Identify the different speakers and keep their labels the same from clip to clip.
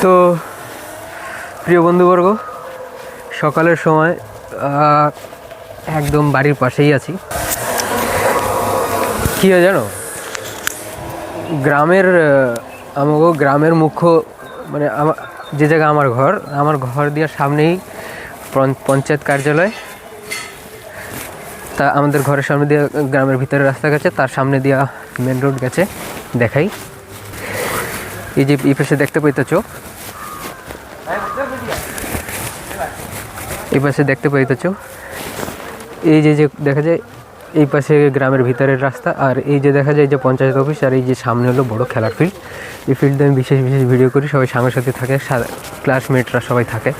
Speaker 1: তো, প্রিয় বন্ধুবর্গ, সকালের সময় একদম বাড়ির পাশেই আছি। কী হয় জানো? গ্রামের আমাকে গ্রামের মুখ্য মানে আমা- যে জায়গা আমার ঘর আমার ঘর দেওয়ার সামনেই পঞ্চায়েত কার্যালয়। তা আমাদের ঘরের সামনে দিয়ে গ্রামের ভিতরে রাস্তা গেছে, তার সামনে দিয়া মেন রোড গেছে, দেখাই। এই যে এই পাশে দেখতে পাইতেছ? এই পাশে দেখতে পাইতেছ? এই যে যে দেখা যায়, এই পাশে গ্রামের ভিতরের রাস্তা, আর এই যে দেখা যায় যে পঞ্চায়েত অফিস, আর এই যে সামনে হলো বড় খেলার ফিল্ড এই ফিল্ডে আমি বিশেষ বিশেষ ভিডিও করি, সবাই সামনের সাথে থাকে ক্লাসমেটরা সবাই থাকে।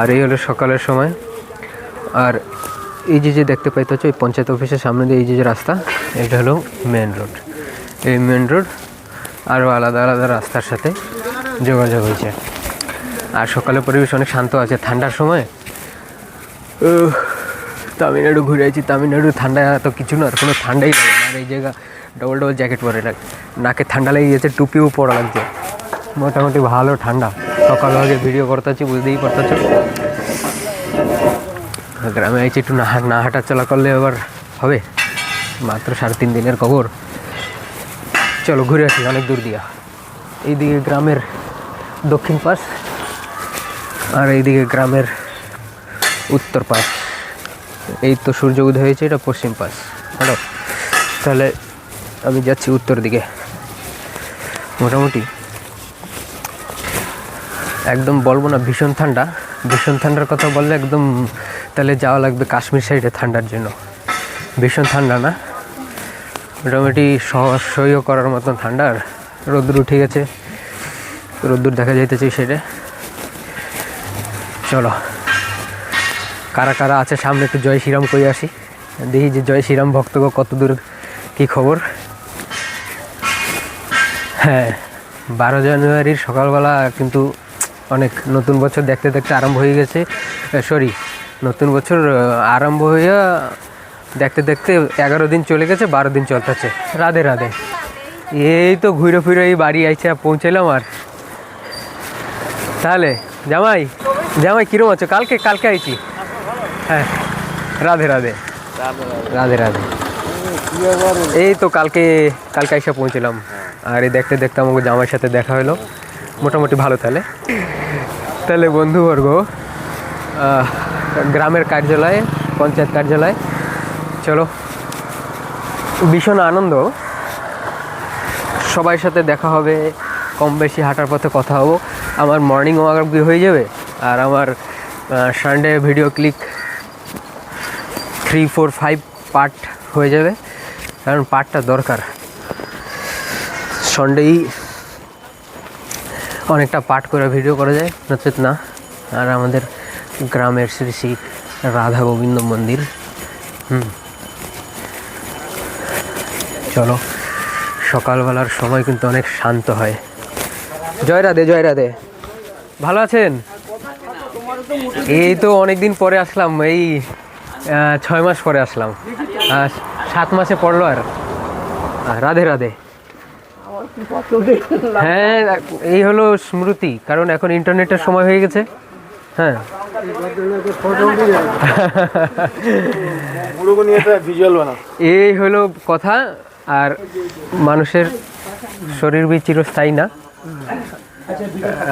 Speaker 1: আর এই হলো সকালের সময়। আর এই যে যে দেখতে পাইতেছ, এই পঞ্চায়েত অফিসের সামনে দিয়ে এই যে যে রাস্তা, এটা হলো মেন রোড এই মেন রোড আরও আলাদা আলাদা রাস্তার সাথে যোগাযোগ হয়েছে। আর সকালের পরিবেশ অনেক শান্ত আছে, ঠান্ডার সময়। তামিলনাড়ু ঘুরে আছি, তামিলনাড়ু ঠান্ডা তো কিছু না, আর কোনো ঠান্ডাই লাগে আর এই জায়গা ডবল ডবল জ্যাকেট পরে লাগে নাকে ঠান্ডা লেগে গেছে, টুপিও পরা লাগছে। মোটামুটি ভালো ঠান্ডা। সকাল আগে ভিডিও করতেছি, বুঝতেই পারতেছ। গ্রামে আইছি, একটু না না হাঁটা চলা করলে এবার হবে। মাত্র সাড়ে তিন দিনের খবর। চলো ঘুরে আসি, অনেক দূর দিয়া। এইদিকে গ্রামের দক্ষিণ পাশ আর এইদিকে গ্রামের উত্তর পাশ। এই তো সূর্য উদয় হয়েছে, এটা পশ্চিম পাশ। হ্যালো? তাহলে আমি যাচ্ছি উত্তর দিকে। মোটামুটি একদম বলব না ভীষণ ঠান্ডা। ভীষণ ঠান্ডার কথা বললে একদম তাহলে যাওয়া লাগবে কাশ্মীর সাইডে ঠান্ডার জন্য। ভীষণ ঠান্ডা না? মোটামুটি সহ- সহ্য করার মতন ঠান্ডার রোদ্দুর উঠে গেছে। রোদ্দুর দেখা যাইতেছে সেটা চলো। কারা কারা আছে সামনে একটু জয় শ্রীরাম কই আসি। দেখি যে জয় শ্রীরাম ভক্তগ কত দূর কী খবর। হ্যাঁ বারো জানুয়ারির সকালবেলা কিন্তু অনেক নতুন বছর দেখতে দেখতে আরম্ভ হয়ে গেছে। সরি নতুন বছর আরম্ভ হইয়া দেখতে দেখতে এগারো দিন চলে গেছে, বারো দিন চলতেছে। রাধে রাধে। এই তো ঘুরে ফিরে এই বাড়ি আইছে পৌঁছালাম আর। তাহলে, জামাই জামাই, কিরম আছো? কালকে কালকে আইছি। হ্যাঁ রাধে রাধে। রাধে রাধে। এই তো কালকে কালকে এসে পৌঁছলাম আর এই দেখতে দেখতে আমাকে জামাইয়ের সাথে দেখা হলো। মোটামুটি ভালো তাহলে। তাহলে বন্ধুবর্গ গ্রামের কার্যালয়ে, পঞ্চায়েত কার্যালয় চলো। ভীষণ আনন্দ। সবার সাথে দেখা হবে, কম বেশি হাঁটার পথে কথা হব। আমার মর্নিং ওয়াক হয়ে যাবে, আর আমার Sunday video click three four five part হয়ে যাবে, কারণ পার্টটা দরকার। সন্ডেই অনেকটা পাঠ করে ভিডিও করা যায়, নচেত না। আর আমাদের গ্রামের শ্রী শ্রী রাধা গোবিন্দ মন্দির, হুম। চলো। সকালবেলার সময় কিন্তু অনেক শান্ত হয়। জয় রাধে জয় রাধে। ভালো আছেন? এই তো অনেকদিন পরে আসলাম এই ছয় মাস পরে আসলাম। সাত মাসে পড়ল আর। রাধে রাধে। হ্যাঁ এই হলো স্মৃতি কারণ এখন ইন্টারনেটের সময় হয়ে গেছে। হ্যাঁ। এই হলো কথা আর মানুষের শরীর বি চিরস্থায়ী না।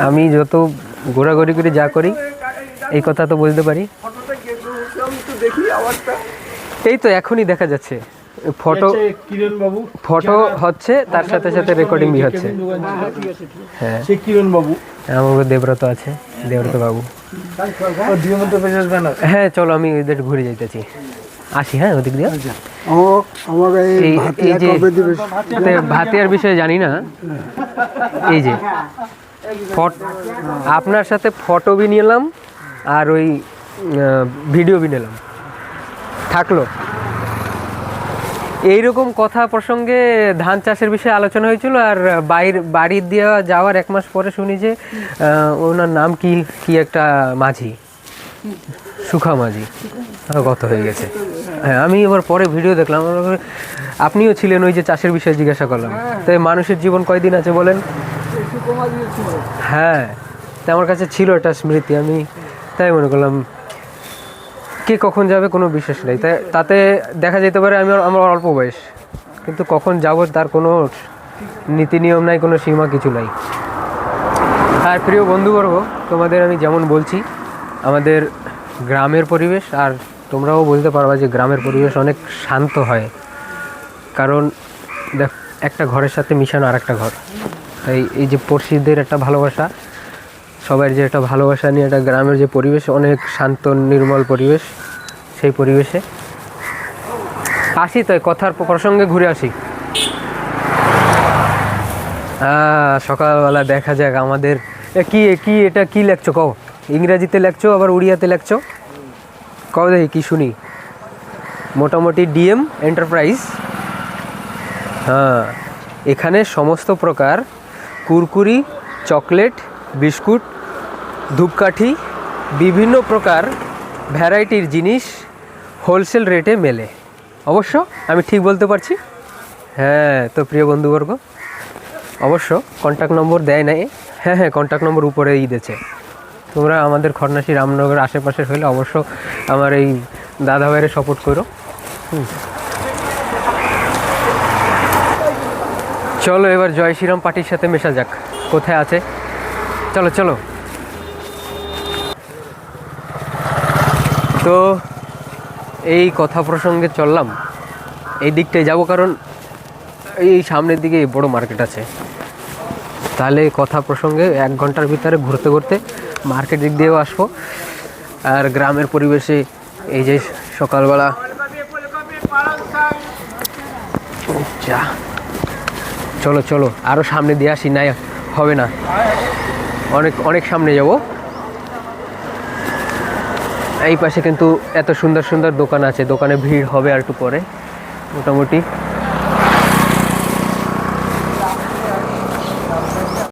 Speaker 1: আমি যত ঘোরাঘুরি করে যা করি এই কথা তো বলতে পারি। এই তো এখনই দেখা যাচ্ছে। ফটো
Speaker 2: বাবু
Speaker 1: ফটো হচ্ছে তার সাথে সাথে রেকর্ডিং বি হচ্ছে। হ্যাঁ
Speaker 2: সে কিরণ বাবু
Speaker 1: আমার দেবব্রত আছে বাবু
Speaker 2: ও দিগন্ত পেজাস ব্যানার
Speaker 1: হ্যাঁ চলো আমি ওদের ঘুরে যাইতেছি। আসি হ্যাঁ ওদিক দিয়ে। ভাতিয়ার বিষয়ে জানি না। এই যে আপনার সাথে ফটো বি নিলাম আর ওই ভিডিও বি নিলাম থাকল। এইরকম কথা প্রসঙ্গে ধান চাষের বিষয়ে আলোচনা হয়েছিল আর বাইর বাড়ির দিয়ে যাওয়ার এক মাস পরে শুনি যে ওনার নাম কি কি একটা মাঝি? সুখা মাঝি। গত হয়ে গেছে। হ্যাঁ আমি এবার পরে ভিডিও দেখলাম। হয় আপনিও ছিলেন ওই যে চাষের বিষয়ে জিজ্ঞাসা করলাম। তাই মানুষের জীবন কয়দিন আছে বলেন? হ্যাঁ তা আমার কাছে ছিল একটা স্মৃতি আমি তাই মনে করলাম কে কখন যাবে কোনো বিশেষ নেই। তাই তাতে দেখা যেতে পারে আমি আমার অল্প বয়স কিন্তু কখন যাব তার কোনো নীতি নিয়ম নাই কোনো সীমা কিছু নাই। আর প্রিয় বন্ধুবর্গ তোমাদের আমি যেমন বলছি আমাদের গ্রামের পরিবেশ আর তোমরাও বুঝতে পারবা যে গ্রামের পরিবেশ অনেক শান্ত হয়। কারণ দেখ, একটা ঘরের সাথে মিশানো আর একটা ঘর। তাই এই যে পড়শিদের একটা ভালোবাসা সবার যে একটা ভালোবাসা নিয়ে একটা গ্রামের যে পরিবেশ, অনেক শান্ত, নির্মল পরিবেশ, সেই পরিবেশে। আসি তাই কথার প্রসঙ্গে ঘুরে আসি। সকালবেলা দেখা যাক আমাদের কি কি, এটা কি লেখছো কও? ইংরেজিতে লেখছো, আবার উড়িয়াতে লেখছো? কও দেখি কি শুনি। মোটামুটি ডিএম এন্টারপ্রাইজ। হ্যাঁ এখানে সমস্ত প্রকার কুরকুরি, চকলেট, বিস্কুট, ধূপকাঠি, বিভিন্ন প্রকার ভ্যারাইটির জিনিস হোলসেল রেটে মেলে। অবশ্য আমি ঠিক বলতে পারছি? হ্যাঁ তো প্রিয় বন্ধুবর্গ, অবশ্য কন্ট্যাক্ট নম্বর দেয় নাই। হ্যাঁ হ্যাঁ কন্ট্যাক্ট নম্বর উপরেই দিয়েছে। তোমরা আমাদের খড়নাশি রামনগর আশেপাশের হলে অবশ্য আমার এই দাদা ভাইয়ের সাপোর্ট করো। চলো এবার জয় শ্রীরাম পার্টির সাথে মেশা যাক। কোথায় আছে? চলো চলো। তো এই কথা প্রসঙ্গে চললাম। এই দিকটায় যাব কারণ এই সামনের দিকে বড় মার্কেট আছে। তাহলে কথা প্রসঙ্গে এক ঘণ্টার ভিতরে ঘুরতে ঘুরতে মার্কেট দিক দিয়েও আসব। আর গ্রামের পরিবেশে এই যে সকালবেলা যা। চলো চলো আরও সামনে দিয়ে আসি না হবে না। অনেক অনেক সামনে যাব। এই পাশে কিন্তু এত সুন্দর সুন্দর দোকান আছে, দোকানে ভিড় হবে আর একটু পরে, মোটামুটি।